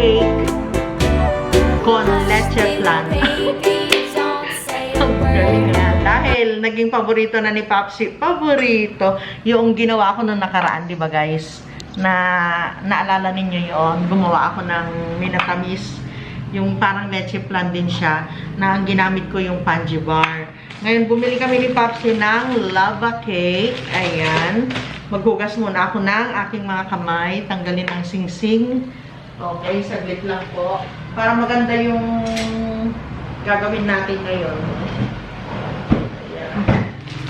cake con leche flan. Galing nga. Dahil naging paborito na ni Papsi, paborito, yung ginawa ko nung nakaraan, di ba guys? Na naalala ninyo yon gumawa ako ng minatamis, yung parang leche flan din siya, na ang ginamit ko yung panji bar. Ngayon, bumili kami ni Papsi ng lava cake. Ayan. Maghugas muna ako ng aking mga kamay, tanggalin ang singsing. Okay, saglit lang po. Para maganda yung gagawin natin ngayon.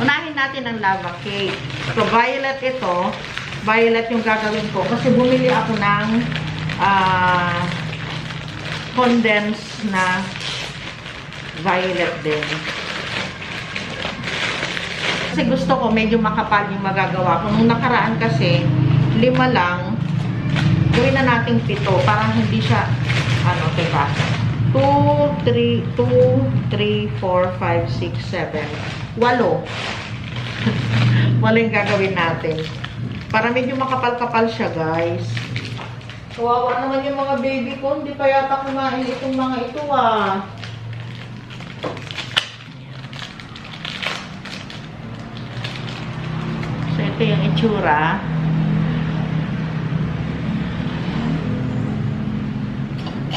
Unahin natin ang lava cake. So, violet ito. Violet yung gagawin ko. Kasi bumili ako ng ah, condensed na violet din. Kasi gusto ko medyo makapal yung magagawa ko. Nung nakaraan kasi, lima lang. Gawin na nating pito. Parang hindi siya, ano, diba? 2, 3, 2, 3, 4, 5, 6, 7. Walo. Walo yung gagawin natin. Para medyo makapal-kapal siya, guys. Kawawa naman yung mga baby ko. Hindi pa yata kumain itong mga ito, ah. So, ito yung itsura.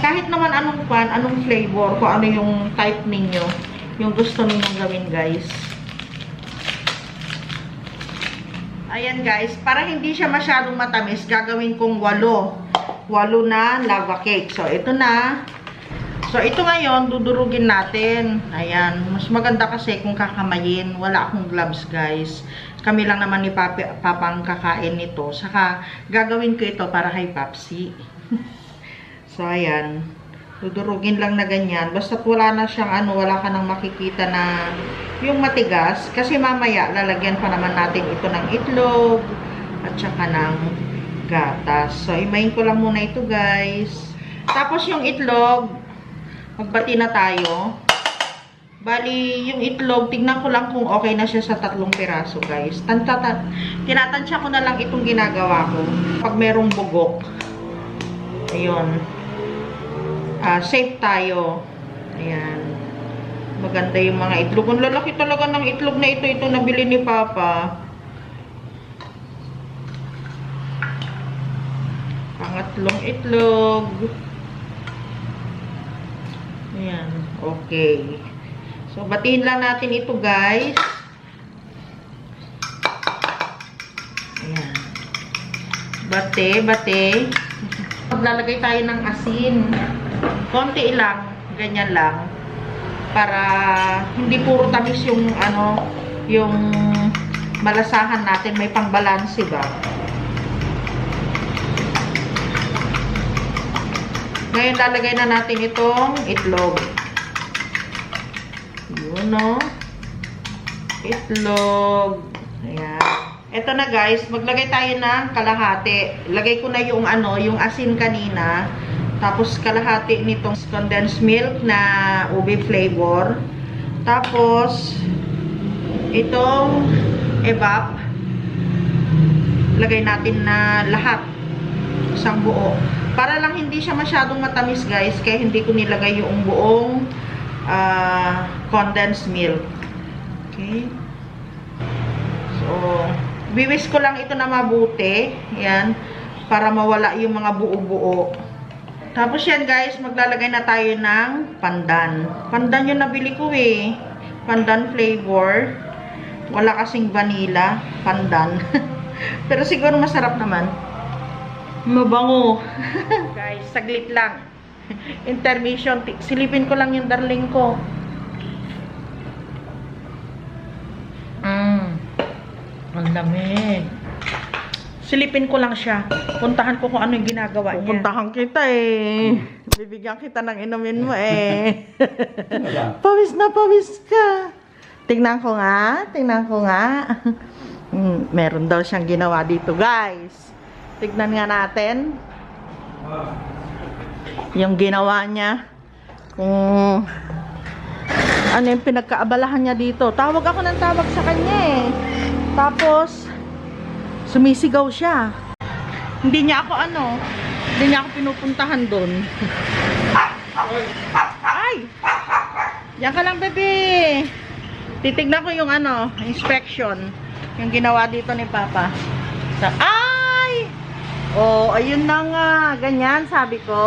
Kahit naman anong pan, anong flavor, kung ano yung type ninyo, yung gusto ninyong gawin, guys. Ayan, guys. Para hindi siya masyadong matamis, gagawin kong walo. Walo na lava cake. So, ito na. So, ito ngayon, dudurugin natin. Ayan. Mas maganda kasi kung kakamayin. Wala akong gloves, guys. Kami lang naman ni Papi, Papang kakain nito. Saka, gagawin ko ito para kay Papsi. so, ayan. Dudurugin lang na ganyan. Basta wala na siyang ano, wala ka nang makikita na yung matigas. Kasi mamaya, lalagyan pa naman natin ito ng itlog at saka ng gatas. So, imayin ko lang muna ito, guys. Tapos, yung itlog, magbati na tayo. Bali, yung itlog, tignan ko lang kung okay na siya sa tatlong piraso, guys. Tantata, tinatansya ko na lang itong ginagawa ko. Pag merong bugok. Ayun. Ah, safe tayo. Ayan. Maganda yung mga itlog. Ang lalaki talaga ng itlog na ito. Ito nabili ni Papa. Pangatlong itlog. Ayan. Okay. So, batiin lang natin ito, guys. Ayan. Bate, bate. Maglalagay tayo ng asin. Konti lang. Ganyan lang. Para hindi puro tamis yung ano, yung malasahan natin. May pangbalansi ba? Ngayon, lalagay na natin itong itlog. Yun, no? Itlog. Ayan. Ito na, guys. Maglagay tayo ng kalahati. Lagay ko na yung ano, yung asin kanina. Tapos, kalahati nitong condensed milk na ube flavor. Tapos, itong evap. Lagay natin na lahat. Isang buo. Para lang hindi siya masyadong matamis, guys. Kaya hindi ko nilagay yung buong ah, condensed milk. Okay. So, biwis ko lang ito na mabuti. Yan. Para mawala yung mga buo-buo. Tapos yan, guys. Maglalagay na tayo ng pandan. Pandan yung nabili ko eh. Pandan flavor. Wala kasing vanilla. Pandan. Pero siguro masarap naman. Mabango. Guys, saglit lang. Intermission. Silipin ko lang yung darling ko. Mm. Ang lamig. Silipin ko lang siya. Puntahan ko kung ano yung ginagawa niya. Pupuntahan kita eh. Bibigyan kita ng inumin mo eh. pawis na pawis ka. Tingnan ko nga. Tingnan ko nga. Mm, meron daw siyang ginawa dito guys. Tignan nga natin. Yung ginawa niya. Kung ano yung pinagkaabalahan niya dito. Tawag ako ng tawag sa kanya eh. Tapos, sumisigaw siya. Hindi niya ako ano, Hindi niya ako pinupuntahan doon. Ay! Diyan ka lang, bebe. Titignan ko yung ano, inspection. Yung ginawa dito ni Papa. Sa, ay! Oh, ayun na nga. Ganyan, sabi ko.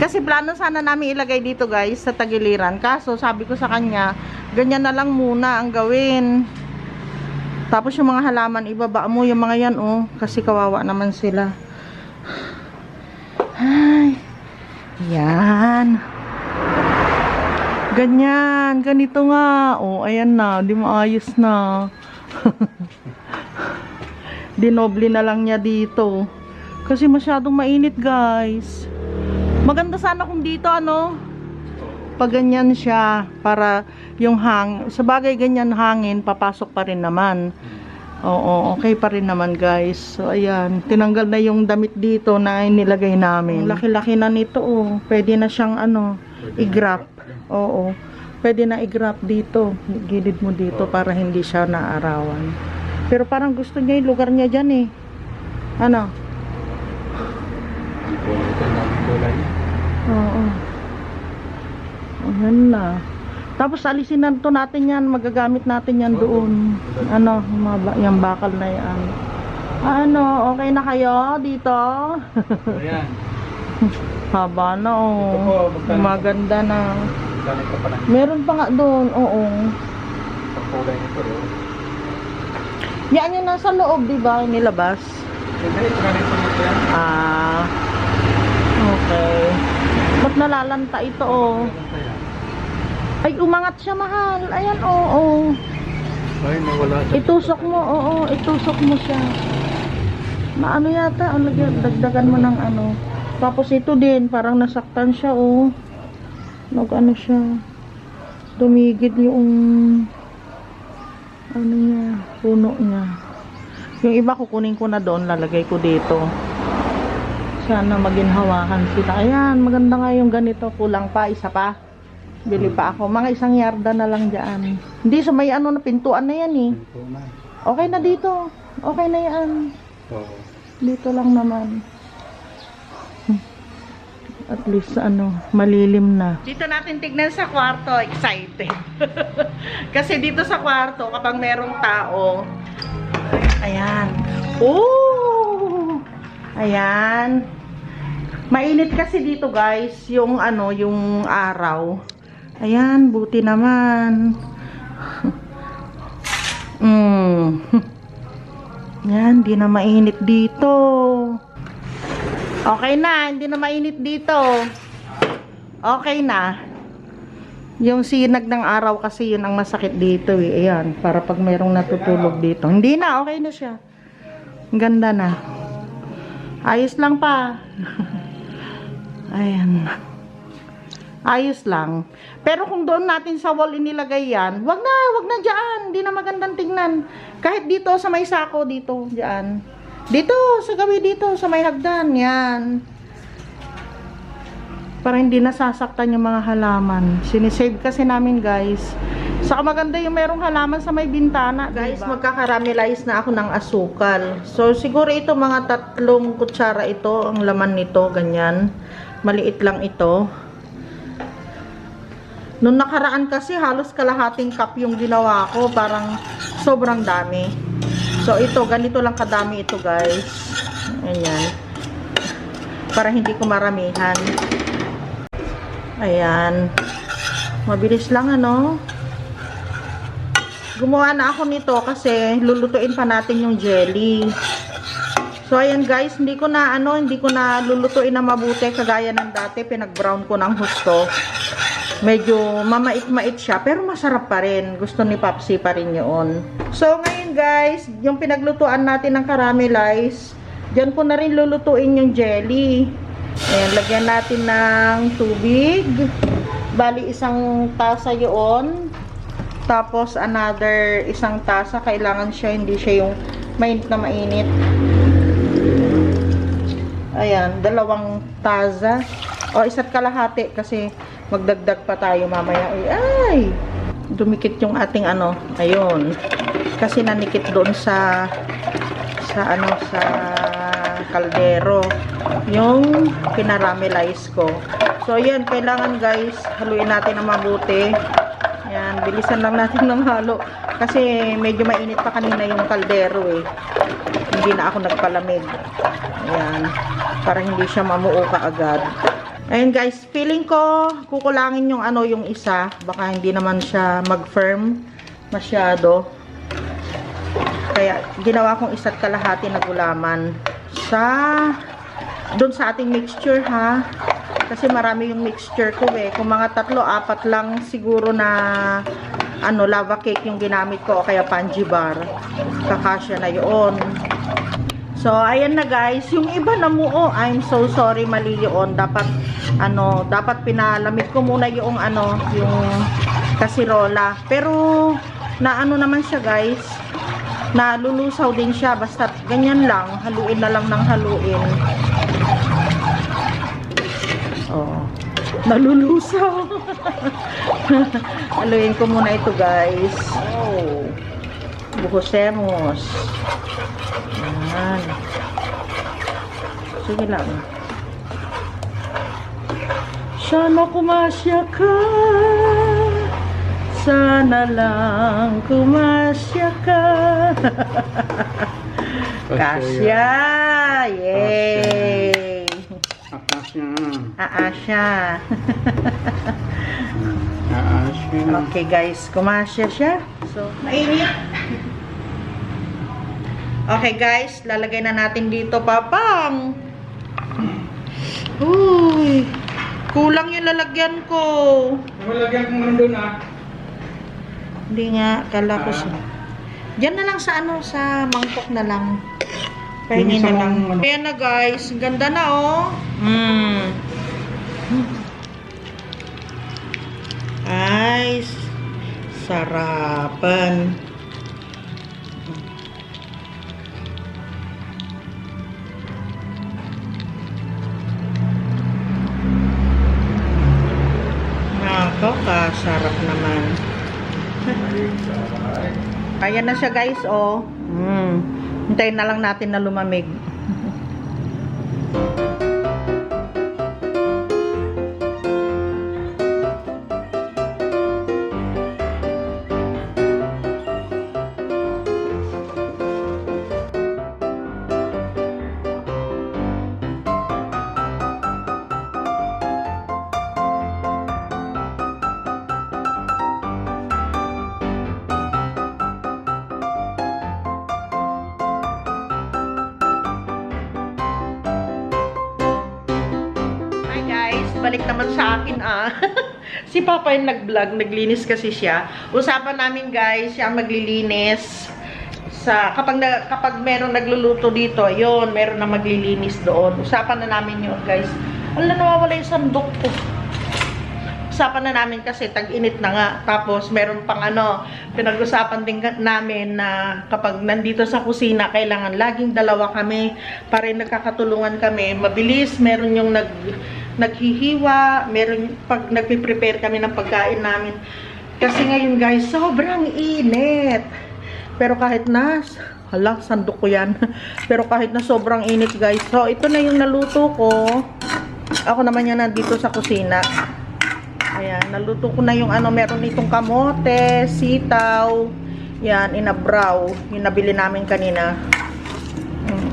Kasi plano sana namin ilagay dito guys sa tagiliran. Kaso sabi ko sa kanya, ganyan na lang muna ang gawin. Tapos yung mga halaman, ibaba mo yung mga yan oh. Kasi kawawa naman sila. Ay. Yan. Ganyan. Ganito nga. Oh, ayan na. Di maayos na. Dinoble na lang niya dito. Kasi masyadong mainit guys. Maganda sana kung dito ano. Pag ganyan siya para yung hang sa bagay ganyan hangin papasok pa rin naman. Oo, okay pa rin naman guys. So ayan, tinanggal na yung damit dito na inilagay namin. Ang Laki-laki na nito oh. Pwede na siyang ano, i-grap. Oo. Pwede na i-grap dito. Gilid mo dito para hindi siya naarawan. Pero parang gusto niya yung lugar niya dyan eh. Ano? Oo. Ayan na. Tapos alisin na to natin yan. Magagamit natin yan doon. Ano, yung mga ba- yung bakal na yan. Ano, okay na kayo dito? Ayan. Haba na oh. po? Maganda na. Pa Meron pa nga doon, oo. ang kulay nito. oh. Yan yung nasa loob, di ba? Nilabas. Hindi, ganito nito yan. Ah, okay. Ba't nalalanta ito oh? Ay, umangat siya mahal. Ayan, oo. Ay, nawala siya. Itusok mo, oo, itusok mo siya. Na ano yata, ano yun, dagdagan mo ng ano. Tapos ito din, parang nasaktan siya, oh. Nag ano siya. Tumigil yung ano niya, puno niya. Yung iba kukunin ko na doon, lalagay ko dito. Sana maginhawakan sila. Ayan, maganda nga yung ganito. Kulang pa, isa pa. Bili pa ako. Mga isang yarda na lang dyan. Hindi sa may ano na pintuan na yan eh. Okay na dito. Okay na yan. Oo. Dito lang naman. At least ano, malilim na. Dito natin tignan sa kwarto, excited. Kasi dito sa kwarto, kapag merong tao, ayan. Oh! Ayan. Mainit kasi dito guys, yung ano, yung araw. Ayan, buti naman. Mm. Yan, di na mainit dito. Okay na, hindi na mainit dito. Okay na. Yung sinag ng araw kasi yun ang masakit dito eh. Ayan, para pag merong natutulog dito. Hindi na, okay na siya. Ang ganda na. Ayos lang pa. Ayan. Ayos lang. Pero kung doon natin sa wall inilagay yan, wag na, wag na dyan. Hindi na magandang tingnan. Kahit dito sa may sako, dito, dyan. Dito, sa gabi dito, sa may hagdan, yan. Para hindi nasasaktan yung mga halaman. Sinisave kasi namin, guys. Saka maganda yung merong halaman sa may bintana. Guys, magkakaramelize na ako ng asukal. So, siguro ito mga tatlong kutsara ito, ang laman nito, ganyan. Maliit lang ito. Nung nakaraan kasi halos kalahating cup yung ginawa ko. Parang sobrang dami. So ito, ganito lang kadami ito guys. Ayan. Para hindi ko maramihan. Ayan. Mabilis lang ano. Gumawa na ako nito kasi lulutuin pa natin yung jelly. So ayan guys, hindi ko na ano, hindi ko na lulutuin na mabuti kagaya ng dati, pinag-brown ko ng husto medyo mamait-mait siya, pero masarap pa rin. Gusto ni Papsi pa rin yun. So, ngayon guys, yung pinaglutuan natin ng caramelize, dyan ko na rin lulutuin yung jelly. Ayan, lagyan natin ng tubig. Bali, isang tasa yun. Tapos, another isang tasa. Kailangan siya, hindi siya yung mainit na mainit. Ayan, dalawang taza. O, isa't kalahati kasi magdagdag pa tayo mamaya. Ay, ay! Dumikit yung ating ano. Ayun. Kasi nanikit doon sa sa ano sa kaldero yung pinaramelize ko. So yan, kailangan guys, haluin natin ng mabuti. Yan, bilisan lang natin ng halo kasi medyo mainit pa kanina yung kaldero eh. Hindi na ako nagpalamig. Ayan, para hindi siya mamuo kaagad. Ayun guys, feeling ko kukulangin yung ano yung isa, baka hindi naman siya mag-firm masyado. Kaya ginawa kong isa't kalahati na gulaman sa doon sa ating mixture ha. Kasi marami yung mixture ko eh. Kung mga tatlo, apat lang siguro na ano lava cake yung ginamit ko o kaya panji bar. Kakasya na yun. So, ayan na guys. Yung iba namuo. I'm so sorry, mali yun. Dapat, ano, dapat pinalamig ko muna yung, ano, yung kasirola. Pero, na ano naman siya guys. Nalulusaw din siya. Basta ganyan lang. Haluin na lang ng haluin. Oh. Nalulusaw. haluin ko muna ito guys. Oh. Buhosemos. Ayan. Sige lang. Sana kumasya ka. Sana lang kumasya ka. Kasya! Yay! Akasya. Aasya. Aasya. Okay guys, kumasya siya. So, mainit. Okay guys, lalagay na natin dito papang. Uy, kulang yung lalagyan ko. Malagyan ko nga doon ah. Hindi nga, kala ko siya. Diyan na lang sa ano, sa mangkok na lang. Pahingin na lang. ano. Ayan na guys, ganda na oh. Mm. Ay, sarapan. Napakasarap naman. Ayan na siya guys, oh. Mm. Hintayin na lang natin na lumamig. Yung nag-vlog, naglinis kasi siya. Usapan namin guys, siya maglilinis sa kapag na, kapag merong nagluluto dito, yon meron na maglilinis doon. Usapan na namin yun guys. Wala nawawala yung sandok ko. Usapan na namin kasi tag-init na nga. Tapos meron pang ano, pinag-usapan din namin na kapag nandito sa kusina, kailangan laging dalawa kami para nagkakatulungan kami. Mabilis, meron yung nag naghihiwa, meron pag nagpe-prepare kami ng pagkain namin. Kasi ngayon guys, sobrang init. Pero kahit na, hala, sandok ko yan. Pero kahit na sobrang init guys. So, ito na yung naluto ko. Ako naman yan nandito sa kusina. Ayan, naluto ko na yung ano, meron itong kamote, sitaw, yan, inabraw, yung nabili namin kanina. Mm.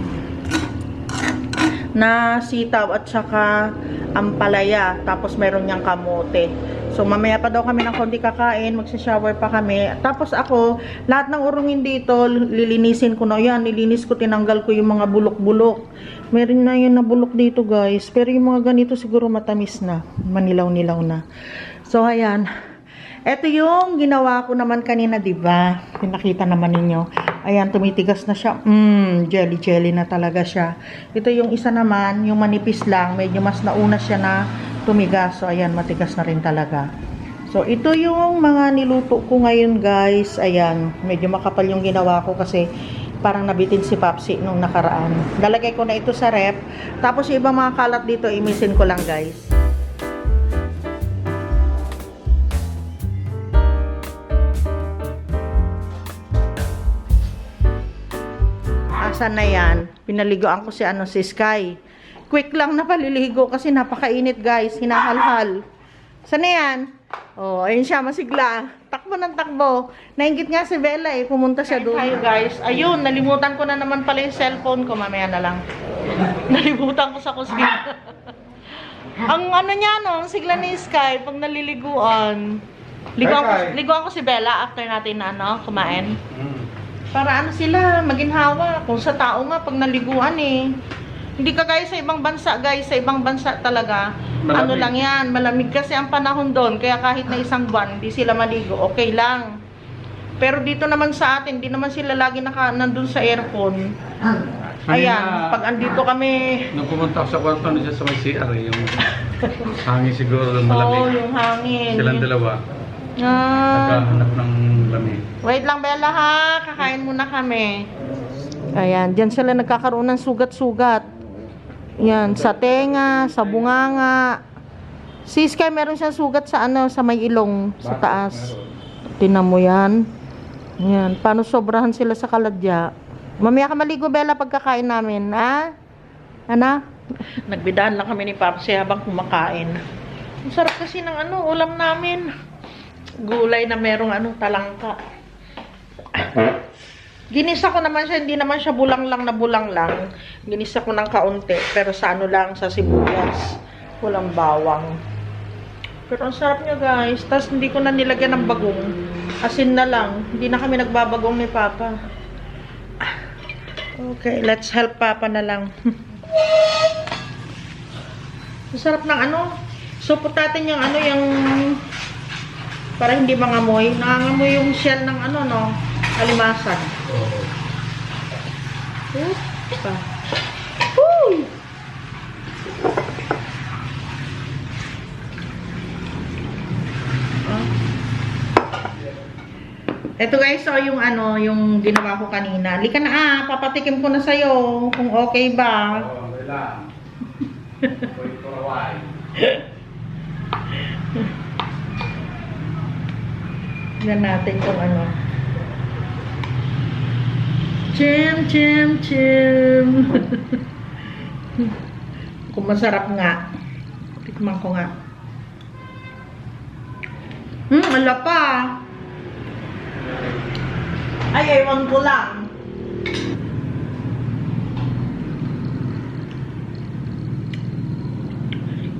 Na sitaw at saka ampalaya, tapos meron niyang kamote. So, mamaya pa daw kami ng konti kakain, magsha-shower pa kami. Tapos ako, lahat ng urungin dito, lilinisin ko na yan. Nilinis ko, tinanggal ko yung mga bulok-bulok. Meron na yun na bulok dito, guys. Pero yung mga ganito siguro matamis na. Manilaw-nilaw na. So, ayan. Ito yung ginawa ko naman kanina, di ba? Pinakita naman ninyo. Ayan, tumitigas na siya. Mmm, jelly-jelly na talaga siya. Ito yung isa naman, yung manipis lang. Medyo mas nauna siya na tumigas. So, ayan, matigas na rin talaga. So, ito yung mga niluto ko ngayon, guys. Ayan, medyo makapal yung ginawa ko kasi parang nabitin si Papsi nung nakaraan. Lalagay ko na ito sa rep. Tapos, yung ibang mga kalat dito, imisin ko lang, guys. Labasan na yan, pinaliguan ko si ano si Sky. Quick lang na paliligo kasi napakainit guys, hinahalhal. Sana yan? Oh, ayun siya, masigla. Takbo ng takbo. Nainggit nga si Bella eh, pumunta siya doon. Tayo guys. Ayun, nalimutan ko na naman pala yung cellphone ko. Mamaya na lang. nalimutan ko sa kusina. ang ano niya no, ang sigla ni Sky pag naliliguan. Liguan ko, liguan ko si Bella after natin na ano, kumain. Mm. Para ano sila, maginhawa. Kung sa tao nga, pag naliguan eh. Hindi ka guys sa ibang bansa, guys. Sa ibang bansa talaga. Ano Malamig. lang yan, malamig kasi ang panahon doon. Kaya kahit na isang buwan, hindi sila maligo. Okay lang. Pero dito naman sa atin, hindi naman sila lagi naka, nandun sa aircon. Ayan, pag andito kami, Nung pumunta ako sa kwarto, nandiyan sa may CR eh, yung hangin siguro ng oh, malamig. yung hangin. Silang dalawa, Ah. naghahanap ng lamig. Wait lang, Bella ha. Kakain muna kami. Ayan, diyan sila nagkakaroon ng sugat-sugat. Yan, sa tenga, sa bunganga. Si Sky, meron siyang sugat sa ano, sa may ilong, sa taas. Tinan mo yan. Yan, paano sobrahan sila sa kaladya. Mamaya ka maligo, Bella, pagkakain namin, ha? Ana? Nagbidaan lang kami ni Papsi habang kumakain. Ang sarap kasi ng ano, ulam namin. Gulay na merong ano, talangka. Ginisa ko naman siya, hindi naman siya bulang lang na bulang lang. Ginisa ko ng kaunti, pero sa ano lang, sa sibuyas. Walang bawang. Pero ang sarap niya guys. Tapos hindi ko na nilagyan ng bagong. Asin na lang. Hindi na kami nagbabagong ni Papa. Okay, let's help Papa na lang. ang sarap ng ano. Supot yung ano, yung para hindi mangamoy. Nangangamoy yung shell ng ano, no? Alimasan. Opa. Woo! Ah. Ito guys, so yung ano, yung ginawa ko kanina. Lika na ah, papatikim ko na sa'yo kung okay ba. Oo, wala. Wait for Tignan natin kung ano. Chim, chim, chim. kung masarap nga. Tikman ko nga. Hmm, ala pa. Ay, ewan ko lang.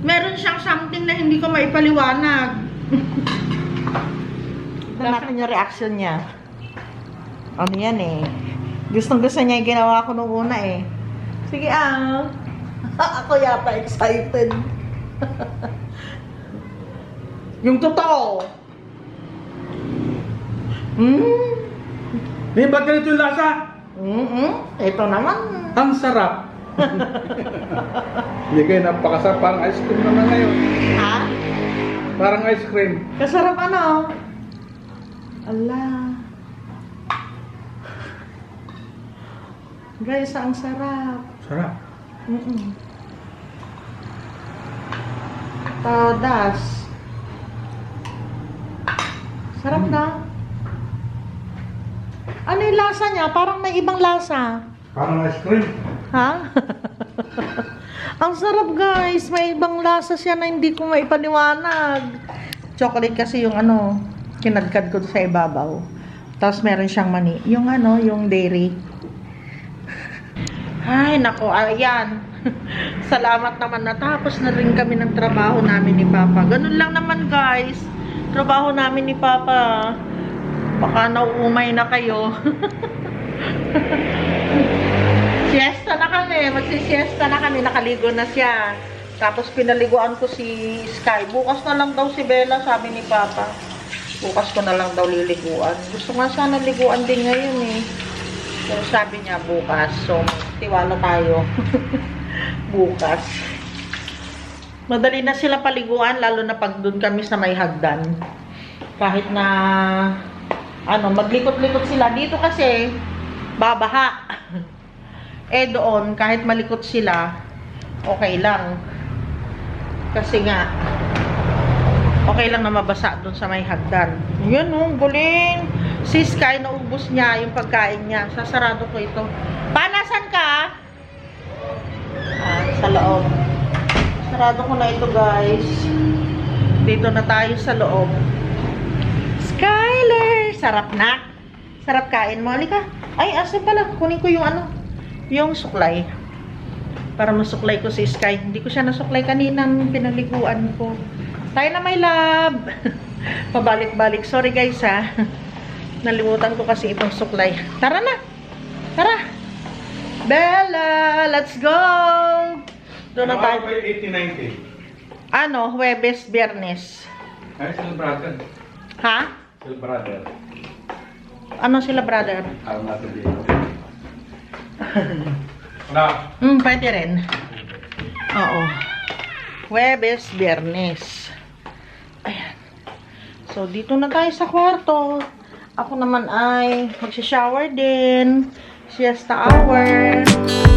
Meron siyang something na hindi ko maipaliwanag. Tignan natin yung reaction niya. Ano yan eh. Gustong gusto niya yung ginawa ko nung una eh. Sige ah. Ako yata excited. yung totoo. Hmm. Eh, ba't ganito yung lasa? Mm Ito naman. Ang sarap. Hindi kayo napakasarap. Parang ice cream naman ngayon. Ha? Parang ice cream. Kasarap ano? Ala. Guys, ang sarap. Sarap. Mm-mm. Todas. Sarap na. Ano yung lasa niya? Parang may ibang lasa. Parang ice cream. Ha? Ang sarap guys. May ibang lasa siya na hindi ko maipaliwanag. Chocolate kasi yung ano, kinadkad ko sa ibabaw. Tapos meron siyang mani. Yung ano, yung dairy. Ay, nako, ayan. Salamat naman natapos na rin kami ng trabaho namin ni Papa. Ganun lang naman guys. Trabaho namin ni Papa. Baka nauumay na kayo. Siesta na kami. Magsisiesta na kami. Nakaligo na siya. Tapos pinaliguan ko si Sky. Bukas na lang daw si Bella, sabi ni Papa. Bukas ko na lang daw liliguan. Gusto nga sana liguan din ngayon eh. Pero sabi niya bukas. So, tiwala tayo. bukas. Madali na sila paliguan, lalo na pag doon kami sa may hagdan. Kahit na, ano, maglikot-likot sila. Dito kasi, babaha. eh doon, kahit malikot sila, okay lang. Kasi nga, Okay lang na mabasa dun sa may hagdan. Yun, oh, guling. Si Sky, naubos niya yung pagkain niya. Sasarado ko ito. Panasan ka? Ah, sa loob. Sarado ko na ito, guys. Dito na tayo sa loob. Skyler! Sarap na. Sarap kain mo. Halika. Ay, asa pala. Kunin ko yung ano. Yung suklay. Para masuklay ko si Sky. Hindi ko siya nasuklay kaninang pinaliguan ko. Tayo na may lab. Pabalik-balik. Sorry guys ha. Nalimutan ko kasi itong suklay. Tara na. Tara. Bella, let's go. Doon na tayo. 80-90. Ano, Huwebes, Biyernes. Ay, sila brother. Ha? Sila brother. Ano sila, brother? Alam natin dito. Na. Hmm, pwede rin. Oo. Huwebes, Biyernes. Ayan. So, dito na tayo sa kwarto. Ako naman ay magsha-shower din. Siesta hour. Tapos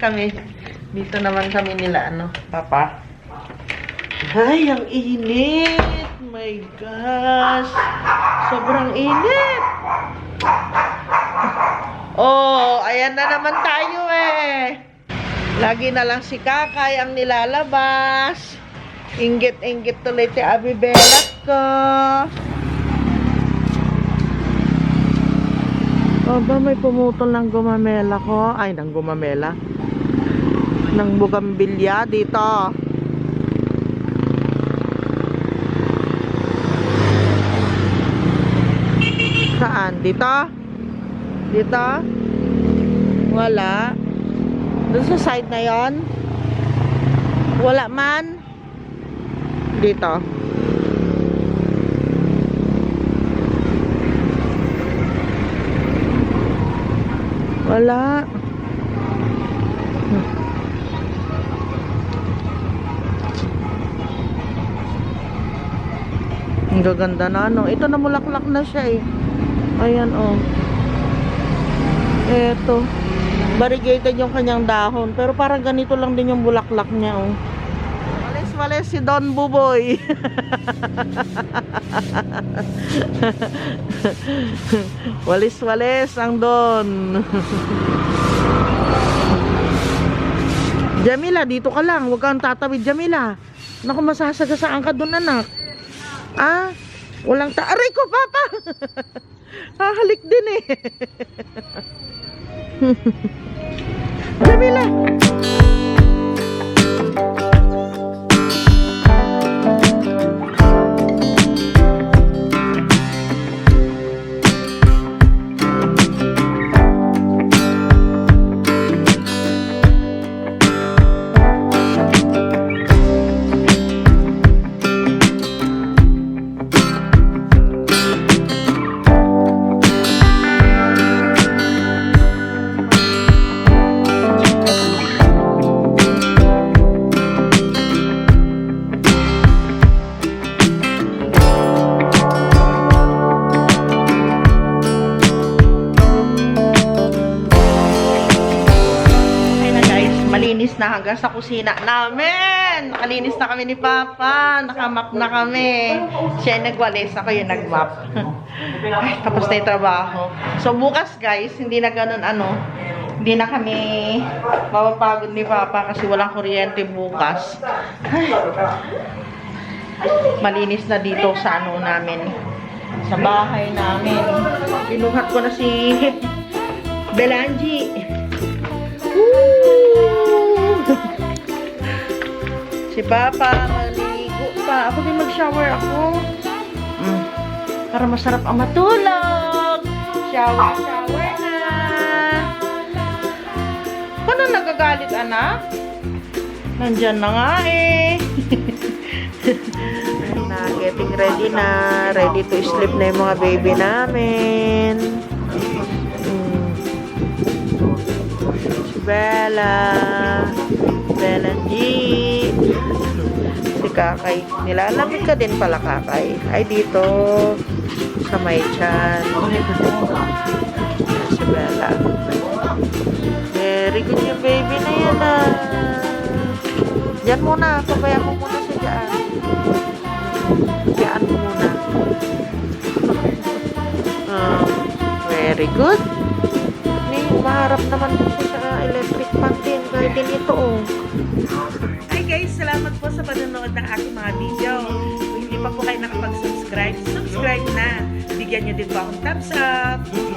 kami. Dito naman kami nila, ano, papa. Ay, ang init. My gosh. Sobrang init. Oh, ayan na naman tayo eh. Lagi na lang si Kakay ang nilalabas. Inggit-inggit tuloy ti Abibela ko. Aba, may pumutol ng gumamela ko. Ay, ng gumamela. Ng bugambilya dito. Saan? Dito? Dito? Wala. Doon sa side na yon. Wala man. Dito. Wala. Ang gaganda na ano. Ito namulaklak na siya eh. Ayan oh. Eto. Variegated yung kanyang dahon. Pero parang ganito lang din yung bulaklak niya oh. Walis-walis si Don Buboy. Walis-walis ang Don. Jamila, dito ka lang. Huwag kang tatawid, Jamila. Naku, masasagasaan ka doon, anak. Ah, walang ta... Aray ko, papa! Hahalik din eh. Jamila! Malinis na hanggang sa kusina namin. Nakalinis na kami ni Papa. Nakamap na kami. Siya yung nagwalis. Ako yung nagmap. Ay, tapos na yung trabaho. So, bukas guys, hindi na ganun ano. Hindi na kami mapapagod ni Papa kasi walang kuryente bukas. Ay, malinis na dito sa ano namin. Sa bahay namin. Pinuhat ko na si Belanji. Si Papa, maligo pa. Ako din mag-shower ako. Mm. Para masarap ang matulog. Shower, shower na. Paano nagagalit, anak? Nandyan na nga eh. Na, getting ready na. Ready to sleep na yung mga baby namin. Mm. Si Bella. Bella G. Kakay. Nilalamig ka din pala, Kakay. Ay, dito. Sa may chan. Si Bella. Very good yung baby na yan, ah. Diyan muna. Pabayaan mo muna siya dyan. Diyan muna. Ah, very good. May maharap naman po sa electric fan din. Kahit din ito, oh. Salamat po sa panonood ng aking mga video. Kung hindi pa po kayo nakapag-subscribe, subscribe na. Bigyan nyo din po akong thumbs up.